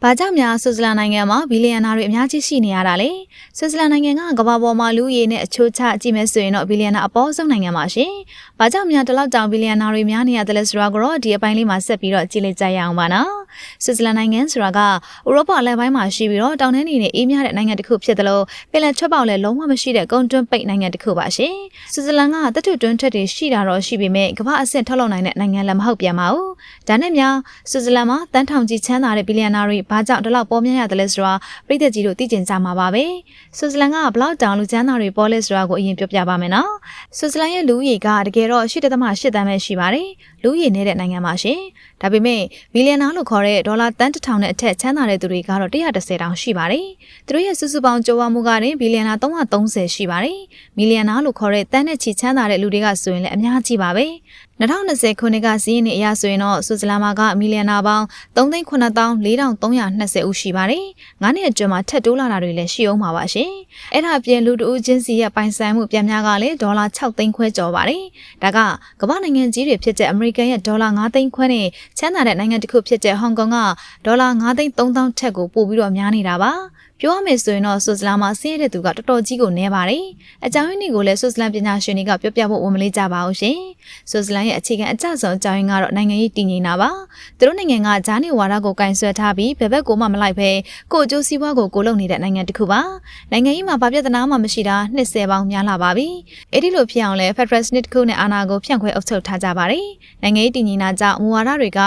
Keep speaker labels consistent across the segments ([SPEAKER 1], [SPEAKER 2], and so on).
[SPEAKER 1] ။ဘာကြောင့်များဆွစ်ဇာလန်နိုင်ငံမှာဘီလီယံနာတွေအများကြီးရှိနေရတာလဲ။ဆွစ်ဇာလန်နိုင်ငံကကမ္ဘာပေါ်မှာလူဦးရေနဲ့အချိုးချကြည့်မယ်ဆိုရင်တော့ဘီလီယံနာအပေါ်ဆုံးနိုင်ငံပါရှင်။ဘာကြောင့်များဒီလောက်တောင်ဘီလီယံနာတွေများနေရတယ်လဲဆိုတာကိုတော့ဒီအပိုင်းလေးမှာဆက်ပြီးတော့ကြည့်လိုက်ကြရအောင်ပါနော်။ ဆွစ်ဇာလန်နိုင်ငံဆိုတာကဥရောပအလယ်ပိုင်းမှာရှိပြီးတော့တောင်တန်းနေနဲ့အေးမြတဲ့နိုင်ငံတစ်ခုဖြစ်တယ်လို့ပင်လယ်ထွက်ပေါက်လည်းလုံးဝမရှိတဲ့ကုန်းတွင်းပိတ်နိုင်ငံတစ်ခုပါရှင်။ဆွစ်ဇာလန်ကတထုတွင်းထက်တွေရှိတာတော့ရှိပေမဲ့ကမ္ဘာအဆင့်ထုတ်လုပ်နိုင်တဲ့နိုင်ငံလည်းမဟုတ်ပြန်ပါဘူး။ဒါနဲ့များဆွစ်ဇာလန်မှာတန်းထောင်ကြီးချမ်းသာတဲ့ဘီလီယံနာတွေဘာကြောင့်ဒီလောက်ပေါ်များရတယ်လဲဆိုတာပြည်သက်ကြီးတို့သိကျင်ကြမှာပါပဲ။ဆွစ်ဇာလန်ကဘလောက်တောင်လူချမ်းသာတွေပေါ်လဲဆိုတာကိုအရင်ပြောပြပါမယ်နော်။ဆွစ်ဇာလန်ရဲ့လူဦးရေကတကယ်တော့8.8တန်းပဲရှိပါတယ်။လူဦးရေနေတဲ့နိုင်ငံပါရှင်။ဒါပေမဲ့ဘီလီယံနာလို့ခေါ်တဲ့ဒေါ်လာတန်းတစ်ထောင်နဲ့အထက်ချမ်းသာတဲ့သူတွေကတော့130တောင်ရှိပါတယ်။သူတို့ရဲ့စုစုပေါင်းကြိုးဝမှုကတင်ဘီလီယံနာ330ရှိပါတယ်။မီလီယံနာလို့ခေါ်တဲ့တန်းနဲ့ချီချမ်းသာတဲ့လူတွေကဆိုရင်လည်းအများကြီးပါပဲ။ 2020ခုနှစ်ကစီးရင်နေအရဆိုရင်တော့ဆွစ်ဇာလန်မှာကမီလီယံနာပေါင်း3,9320ဦးရှိပါတယ်။ငါးနှစ်အတွင်းမှာထက်တိုးလာတာတွေလည်းရှိအောင်ပါပါရှင်။အဲ့ဒါအပြင်လူတဦးချင်းစီရဲ့ပိုင်ဆိုင်မှုပြန်များကလည်းဒေါ်လာ6သိန်းခွဲကျော်ပါတယ်။ဒါကကမ္ဘာနိုင်ငံကြီးတွေဖြစ်တဲ့အမေရိကန်ရဲ့ဒေါ်လာ9သိန်းခွဲနဲ့ချမ်းသာတဲ့နိုင်ငံတစ်ခုဖြစ်တဲ့ဟောင်ကောင်ကဒေါ်လာ9သိန်း3000ထက်ကိုပို့ပြီးတော့များနေတာပါ။ ပြောရမယ်ဆိုရင်တော့ဆွစ်ဇာလန်မှာဆင်းရဲတဲ့သူကတော်တော်ကြီးကိုနည်းပါတယ်။အကြောင်းရင်းတွေကိုလည်းဆွစ်ဇာလန်ပညာရှင်တွေကပြောပြဖို့ဝန်မလေးကြပါဘူးရှင်။ဆွစ်ဇာလန်ရဲ့အခြေခံအကျဆုံးအကြောင်းရင်းကတော့နိုင်ငံရေးတည်ငြိမ်တာပါ။သူတို့နိုင်ငံကဂျာနေဝါဒကိုကင်ဆယ်ထားပြီးဘယ်ဘက်ကိုမှမလိုက်ဘဲကိုအကျိုးစီးပွားကိုကိုလုံနေတဲ့နိုင်ငံတစ်ခုပါ။နိုင်ငံရေးမှာဘာပြဿနာမှမရှိတာနှစ်ဆယ်ပေါင်းများလာပါပြီ။အဲ့ဒီလိုဖြစ်အောင်လဲ Federal Snit ခုနဲ့အာဏာကိုဖြန့်ခွဲအုပ်ချုပ်ထားကြပါတယ်။နိုင်ငံရေးတည်ငြိမ်တာကြောင့်မူဝါဒတွေက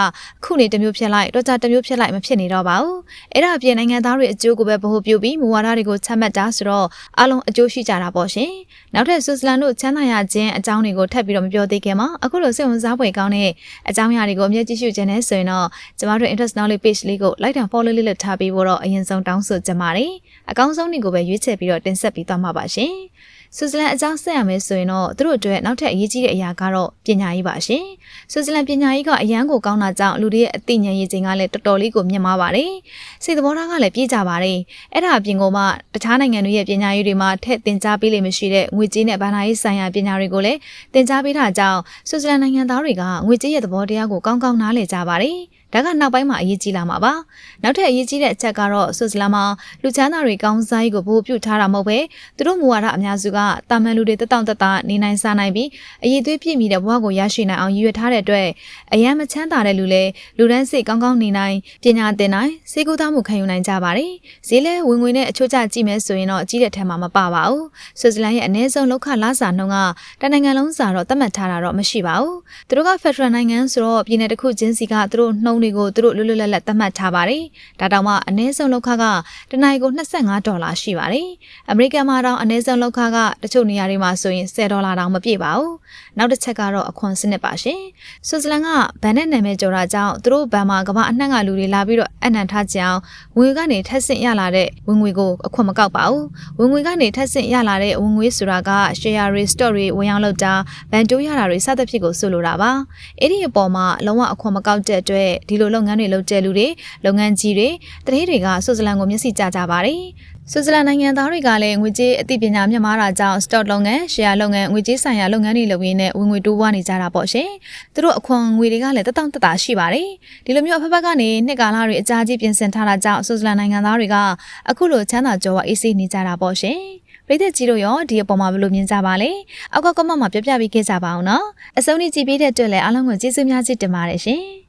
[SPEAKER 1] ခုနေတစ်မျိုးဖြစ်လိုက်တော့ကြတစ်မျိုးဖြစ်လိုက်မဖြစ်နေတော့ပါဘူး။အဲ့ဒါအပြင်နိုင်ငံသားတွေအကျိုးကိုပဲဗဟုပြုပြီးမူဝါဒတွေကိုချမှတ်တာဆိုတော့အလုံးအကျိုးရှိကြတာပေါ့ရှင်။နောက်ထပ်ဆွစ်ဇာလန်တို့ချမ်းသာရခြင်းအကြောင်းတွေကိုထပ်ပြီးတော့မပြောသေးခင်မှာအခုလိုစိတ်ဝင်စားဖွယ်ကောင်းတဲ့အကြောင်းအရာတွေကိုအမြဲကြည့်ရှုခြင်းနဲ့ဆိုရင်တော့ကျမတို့ interest knowledge page လေးကို like and follow လေးလုပ်ထားပြီးတော့အရင်ဆုံးတောင်းဆိုကြပါတယ်။အကောင်းဆုံးတွေကိုပဲရွေးချယ်ပြီးတော့တင်ဆက်ပြီးသွားမှာပါရှင်။ ဆွစ်ဇာလန်အကြောင်းဆက်ရမယ်ဆိုရင်တော့သူတို့အတွက်နောက်ထပ်အရေးကြီးတဲ့အရာကတော့ပညာရေးပါရှင်။ဆွစ်ဇာလန်ပညာရေးကအရန်ကိုကောင်းတာကြောင့်လူတွေရဲ့အသိဉာဏ်ရည်ချိန်ကလည်းတော်တော်လေးကိုမြင့်မားပါတယ်။စိတ်သဘောထားကလည်းပြည့်ကြပါတယ်။အဲ့ဒါအပြင်ကမှတခြားနိုင်ငံတွေရဲ့ပညာရေးတွေမှာထည့်သင်ကြားပေးလိမ့်မရှိတဲ့ငွေကြေးနဲ့ဗဏ္ဍာရေးဆိုင်ရာပညာတွေကိုလည်းသင်ကြားပေးတာကြောင့်ဆွစ်ဇာလန်နိုင်ငံသားတွေကငွေကြေးရဲ့သဘောတရားကိုကောင်းကောင်းနားလည်ကြပါတယ်။ ဒါကနောက်ပိုင်းမှာအရေးကြီးလာမှာပါနောက်ထပ်အရေးကြီးတဲ့အချက်ကတော့ဆွစ်ဇာလန်မှာလူချမ်းသာတွေကောင်းစားရေးကိုပို့ပြုထားတာမဟုတ်ပဲသူတို့မူဝါဒအများစုကတာမန်လူတွေတတောင့်တတနေနိုင်စားနိုင်ပြီးအရေးသွေးပြည့်မီတဲ့ဘဝကိုရရှိနိုင်အောင်ရည်ရွယ်ထားတဲ့အတွက်အယမ်းမချမ်းသာတဲ့လူလည်းလူတန်းစိတ်ကောင်းကောင်းနေနိုင်ပညာသင်နိုင်စေကူသားမှုခံယူနိုင်ကြပါတယ်ဈေးလဲဝင်ငွေနဲ့အချို့ကျကြည့်မယ်ဆိုရင်တော့ကြီးတဲ့ထက်မှာမပပါဘူးဆွစ်ဇာလန်ရဲ့အနည်းဆုံးလောက်ခလာစာနှုန်းကတနိုင်ငံလုံးစာတော့သတ်မှတ်ထားတာတော့မရှိပါဘူးသူတို့ကဖက်ဒရယ်နိုင်ငံဆိုတော့ပြည်내တစ်ခုချင်းစီကသူတို့နှုံးတွေကိုသူတို့လွတ်လွတ်လပ်လပ်သတ်မှတ်ထားပါတယ်။ဒါတောင်မှအနည်းဆုံးလောက်ခကတနင်္ဂနွေကို25ဒေါ်လာရှိပါတယ်။အမေရိကန်မှာတော့အနည်းဆုံးလောက်ခကတချို့နေရာတွေမှာဆိုရင်10ဒေါ်လာတောင်မပြည့်ပါဘူး။နောက်တစ်ချက်ကတော့အခွန်စနစ်ပါရှင်။ဆွစ်ဇာလန်ကဗန်နဲ့နာမည်ကျော်တာကြောင့်သူတို့ဗန်မှာကမ္ဘာအနှံ့ကလူတွေလာပြီးတော့အနံ့ထားကြအောင်ဝင်ငွေကနေထက်ဆင့်ရလာတဲ့ဝင်ငွေကိုအခွန်မကောက်ပါဘူး။ဝင်ငွေကနေထက်ဆင့်ရလာတဲ့ဝင်ငွေဆိုတာက share တွေ store တွေဝင်ရောက်လောက်တာဗန်တိုးရတာတွေစသဖြင့်ကိုဆိုလိုတာပါ။အဲ့ဒီအပေါ်မှာလုံးဝအခွန်မကောက်တဲ့အတွက်ဒီလိုလုပ်ငန်းတွေလုပ်ကြလူတွေလုပ်ငန်းကြီးတွေတရေတွေကဆွစ်ဇာလန်ကိုမျက်စိကျကြပါတယ်ဆွစ်ဇာလန်နိုင်ငံသားတွေကလည်းငွေကြေးအသိပညာမြင့်မားတာကြောင့် stock လုပ်ငန်း share လုပ်ငန်းငွေကြေးဆိုင်ရာလုပ်ငန်းတွေလုပ်ရင်းနဲ့ဝင်ငွေတိုးပွားနေကြတာပေါ့ရှင်။သူတို့အခွန်ငွေတွေကလည်းတတောင့်တတာရှိပါတယ်။ဒီလိုမျိုးအဖက်ဖက်ကနေနှစ်ကာလတွေအကြာကြီးပြင်ဆင်ထားတာကြောင့်ဆွစ်ဇာလန်နိုင်ငံသားတွေကအခုလိုချမ်းသာကြွယ်ဝအေးဆေးနေကြတာပေါ့ရှင်။ပြည်သက်ကြီးတို့ရောဒီအပေါ်မှာဘယ်လိုမြင်ကြပါလဲ။အောက်ကကမမှာပြပြပေးခဲ့ကြပါအောင်နော်။အစုံကြီးကြည့်ပေးတဲ့အတွက်လည်းအားလုံးကိုကျေးဇူးများကြီးတင်ပါတယ်ရှင်။